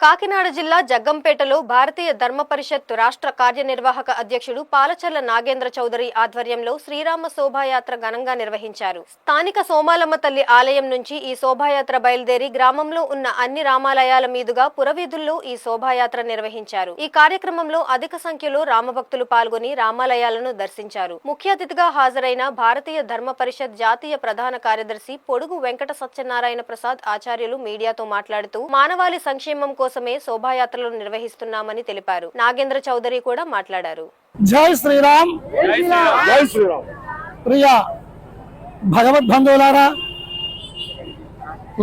కాకినాడ జిల్లా జగ్గంపేటలో భారతీయ ధర్మ పరిషత్ రాష్ట్ర కార్యనిర్వాహక అధ్యక్షుడు పాలచర్ల నాగేంద్ర చౌదరి ఆధ్వర్యంలో శ్రీరామ శోభాయాత్ర ఘనంగా నిర్వహించారు. స్థానిక సోమాలమ్మ తల్లి ఆలయం నుంచి ఈ శోభాయాత్ర బయలుదేరి గ్రామంలో ఉన్న అన్ని రామాలయాల మీదుగా పురవీధుల్లో ఈ శోభాయాత్ర నిర్వహించారు. ఈ కార్యక్రమంలో అధిక సంఖ్యలో రామభక్తులు పాల్గొని రామాలయాలను దర్శించారు. ముఖ్య అతిథిగా హాజరైన భారతీయ ధర్మ పరిషత్ జాతీయ ప్రధాన కార్యదర్శి పొడుగు వెంకట సత్యనారాయణ ప్రసాద్ ఆచార్యులు మీడియాతో మాట్లాడుతూ మానవాళి సంక్షేమం కోసమే శోభాయాత్రలు నిర్వహిస్తున్నామని తెలిపారు. నాగేంద్ర చౌదరి కూడా మాట్లాడారు. జై శ్రీరామ్. జై శ్రీరామ్. ప్రియ భగవద్బంధువులారా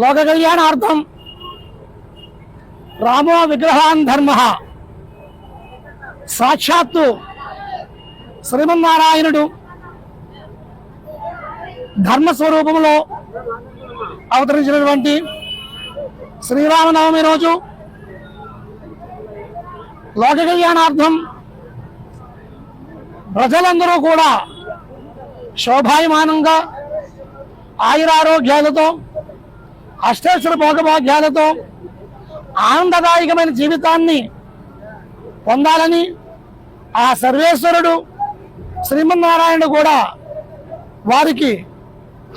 లోక కళ్యాణార్థం రామో విగ్రహాన్ ధర్మ. సాక్షాత్తు శ్రీమన్నారాయణుడు ధర్మ స్వరూపంలో అవతరించినటువంటి శ్రీరామనవమి రోజు లోక కళ్యాణార్థం ప్రజలందరూ కూడా శోభాయమానంగా ఆయురారోగ్యాలతో అష్టేశ్వర భోగభాగ్యాలతో ఆనందదాయకమైన జీవితాన్ని పొందాలని ఆ సర్వేశ్వరుడు శ్రీమన్నారాయణుడు కూడా వారికి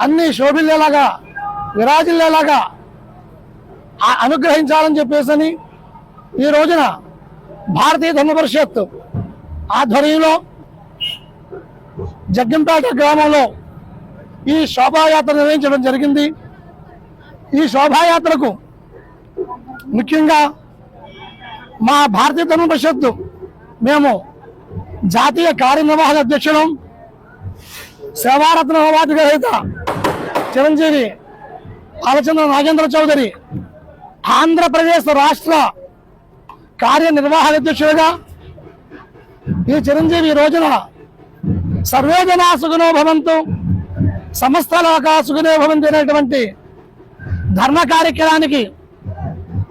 అన్ని శోభిల్లేలాగా విరాజిల్లేలాగా అనుగ్రహించాలని చెప్పేసని ఈ రోజున భారతీయ ధర్మ పరిషత్ ఆధ్వర్యంలో జగ్గంపేట గ్రామంలో ఈ శోభాయాత్ర నిర్వహించడం జరిగింది. ఈ శోభాయాత్రకు ముఖ్యంగా మా భారతీయ ధర్మ పరిషత్తు మేము జాతీయ కార్యనిర్వాహక అధ్యక్షుడు సేవారత్న అవార్డు గ్రహీత చిరంజీవి ఆలచంద్ర నాగేంద్ర చౌదరి ఆంధ్రప్రదేశ్ రాష్ట్ర కార్యనిర్వాహక అధ్యక్షుడిగా ఈ చిరంజీవి ఈ రోజున సర్వే జనా సుఖనో భవంతు సమస్త లోక భవంతు అనేటువంటి ధర్మ కార్యక్రమానికి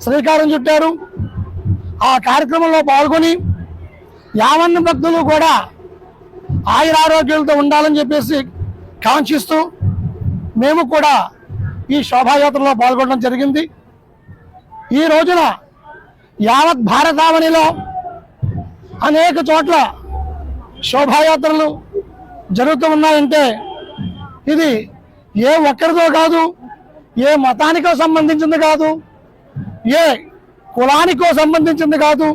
శ్రీకారం చుట్టారు. ఆ కార్యక్రమంలో పాల్గొని యావన్న భక్తులు కూడా ఆయురారోగ్యాలతో ఉండాలని చెప్పేసి కాంక్షిస్తూ మేము కూడా ఈ శోభాయాత్రలో పాల్గొనడం జరిగింది. ఈ రోజున యావత్ భారతావనిలో అనేక చోట్ల శోభాయాత్రలు జరుగుతూ ఉన్నాయంటే ఇది ఏ ఒక్కరితో కాదు ఏ మతానికో సంబంధించింది కాదు ఏ కులానికో సంబంధించింది కాదు.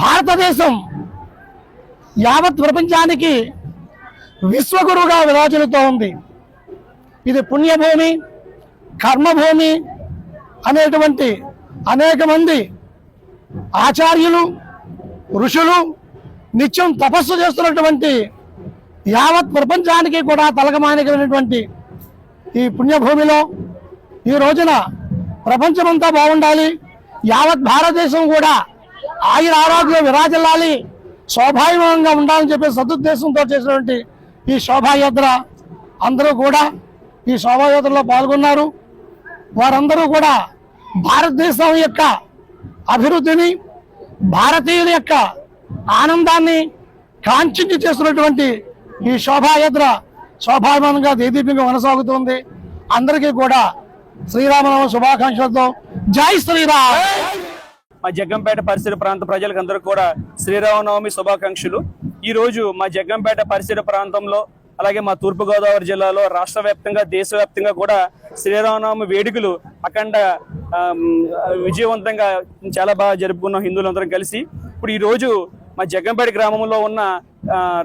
భారతదేశం యావత్ ప్రపంచానికి విశ్వగురువుగా విరాజులుతూ ఉంది. ఇది పుణ్యభూమి కర్మభూమి అనేటువంటి అనేక మంది ఆచార్యులు ఋషులు నిత్యం తపస్సు చేస్తున్నటువంటి యావత్ ప్రపంచానికి కూడా తలకమానికమైనటువంటి ఈ పుణ్యభూమిలో ఈ రోజున ప్రపంచమంతా బాగుండాలి. యావత్ భారతదేశం కూడా ఆయుర ఆరోగ్యం విరాజిల్లాలి. శోభాయమానంగా ఉండాలని చెప్పి సదుద్దేశంతో చేసినటువంటి ఈ శోభాయాత్ర అందరూ కూడా ఈ శోభాయాత్రలో పాల్గొన్నారు. వారందరూ కూడా భారతదేశం యొక్క అభివృద్ధిని భారతీయుల యొక్క ఆనందాన్ని కాంక్షించి చేస్తున్నటువంటి ఈ శోభాయాత్ర శోభాయమానంగా దేదీపంగా కొనసాగుతుంది. అందరికీ కూడా శ్రీరామనవ శుభాకాంక్షలతో జై శ్రీరామ్! మా జగ్గంపేట పరిసర ప్రాంత ప్రజలకు అందరూ కూడా శ్రీరామనవమి శుభాకాంక్షలు. ఈ రోజు మా జగ్గంపేట పరిసర ప్రాంతంలో అలాగే మా తూర్పుగోదావరి జిల్లాలో రాష్ట్ర వ్యాప్తంగా దేశవ్యాప్తంగా కూడా శ్రీరామనవమి వేడుకలు అఖండ విజయవంతంగా చాలా బాగా జరుపుకున్నాం హిందువులందరం కలిసి. ఇప్పుడు ఈరోజు మా జగ్గంపేట గ్రామంలో ఉన్న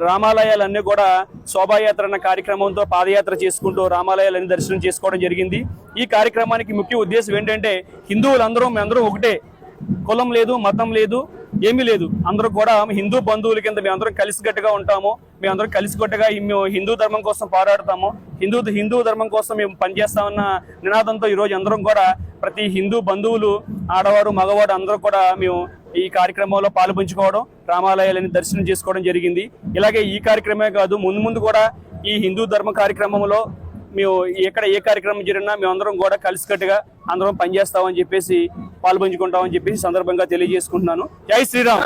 రామాలయాలన్నీ కూడా శోభాయాత్ర అన్న కార్యక్రమంతో పాదయాత్ర చేసుకుంటూ రామాలయాలన్నీ దర్శనం చేసుకోవడం జరిగింది. ఈ కార్యక్రమానికి ముఖ్య ఉద్దేశం ఏంటంటే హిందువులందరూ మేమందరం ఒకటే కులం లేదు మతం లేదు ఏమీ లేదు. అందరూ కూడా హిందూ బంధువుల కింద మేమందరం కలిసిగట్టుగా ఉంటాము. మేమందరం కలిసిగట్టుగా మేము హిందూ ధర్మం కోసం పోరాడతాము. హిందూ హిందూ ధర్మం కోసం మేము పనిచేస్తామన్న నినాదంతో ఈరోజు అందరం కూడా ప్రతి హిందూ బంధువులు ఆడవారు మగవారు అందరూ కూడా మేము ఈ కార్యక్రమంలో పాల్పంచుకోవడం రామాలయాలని దర్శనం చేసుకోవడం జరిగింది. ఇలాగే ఈ కార్యక్రమే కాదు ముందు ముందు కూడా ఈ హిందూ ధర్మ కార్యక్రమంలో మేము ఎక్కడ ఏ కార్యక్రమం జరిగినా మేమందరం కూడా కలిసికట్టుగా అందరం పనిచేస్తామని చెప్పేసి పాల్పంచుకుంటామని చెప్పేసి సందర్భంగా తెలియజేసుకుంటున్నాను. జై శ్రీరామ్.